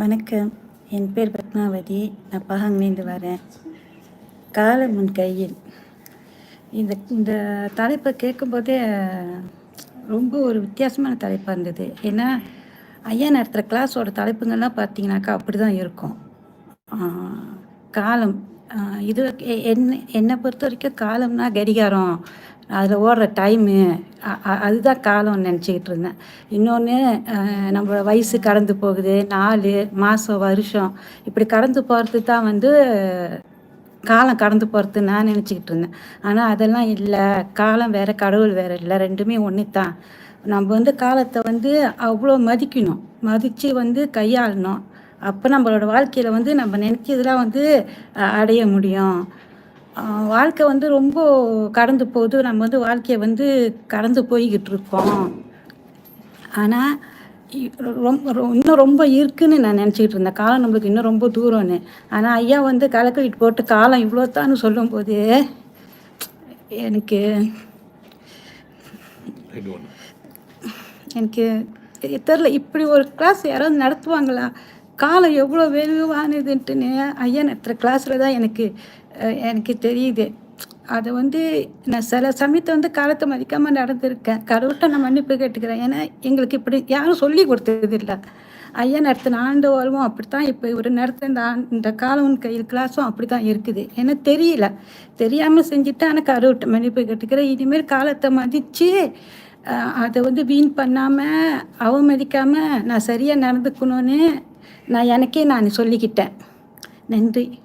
வணக்கம். என் பேர் பத்மாவதி. நான் பஹாங்லேருந்து வரேன். காலம் உன் கையில். இந்த இந்த தலைப்பை கேட்கும்போதே ரொம்ப ஒரு வித்தியாசமான தலைப்பாக இருந்தது. ஏன்னா ஐயா நடத்துகிற கிளாஸோட தலைப்புங்கள்லாம் பார்த்தீங்கன்னாக்கா அப்படி தான் இருக்கும் காலம். இது என்ன என்னை பொறுத்த வரைக்கும் காலம்னா கடிகாரம். அதில் ஓடுற டைமு அதுதான் காலம்னு நினச்சிக்கிட்டு இருந்தேன். இன்னொன்று நம்மளோட வயசு கடந்து போகுது நாள் மாதம் வருஷம் இப்படி கடந்து போகிறது தான் வந்து காலம் கடந்து போகிறது நான் நினச்சிக்கிட்டு இருந்தேன். ஆனால் அதெல்லாம் இல்லை. காலம் வேறு கடவுள் வேறு இல்லை. ரெண்டுமே ஒன்று தான் நம்ம வந்து காலத்தை வந்து அவ்வளோ மதிக்கணும். மதித்து வந்து கையாளணும். அப்போ நம்மளோட வாழ்க்கையில் வந்து நம்ம நினச்சதெல்லாம் வந்து அடைய முடியும். வாழ்க்கை வந்து ரொம்ப கடந்து போகுது. நம்ம வந்து வாழ்க்கையை வந்து கடந்து போய்கிட்டு இருக்கோம். ஆனால் ரொம்ப இன்னும் ரொம்ப இருக்குன்னு நான் நினச்சிக்கிட்டு இருந்தேன். காலம் நம்மளுக்கு இன்னும் ரொம்ப தூரம்னு. ஆனால் ஐயா வந்து கலக்கலிட்டு போட்டு காலம் இவ்வளோ தான் சொல்லும்போது எனக்கு எனக்கு தெரில இப்படி ஒரு கிளாஸ் யாராவது நடத்துவாங்களா? காலம் எவ்வளோ வெகுவானதுன்ட்டுன்னு ஐயா நடத்துகிற கிளாஸில் தான் எனக்கு எனக்கு தெரியுது. அதை வந்து நான் சில சமயத்தை வந்து காலத்தை மதிக்காமல் நடந்திருக்கேன். கடவுள்கிட்ட நான் மன்னிப்பு கேட்டுக்கிறேன். ஏன்னா எங்களுக்கு இப்படி யாரும் சொல்லி கொடுத்தது இல்லை. ஐயா நடத்தின ஆண்டு வருவோம் அப்படி தான் இப்போ இவர் நடத்த இந்த ஆண்- இந்த காலம் கையில் கிளாஸும் அப்படி தான் இருக்குது. ஏன்னா தெரியல. தெரியாமல் செஞ்சுட்டு ஆனால் கடவுள்கிட்ட மன்னிப்பு கேட்டுக்கிறேன். இனிமேல் காலத்தை மதித்து அதை வந்து வீண் பண்ணாமல் அவமதிக்காமல் நான் சரியாக நடந்துக்கணும்னு நான் எனக்கே நான் சொல்லிக்கிட்டேன். நன்றி.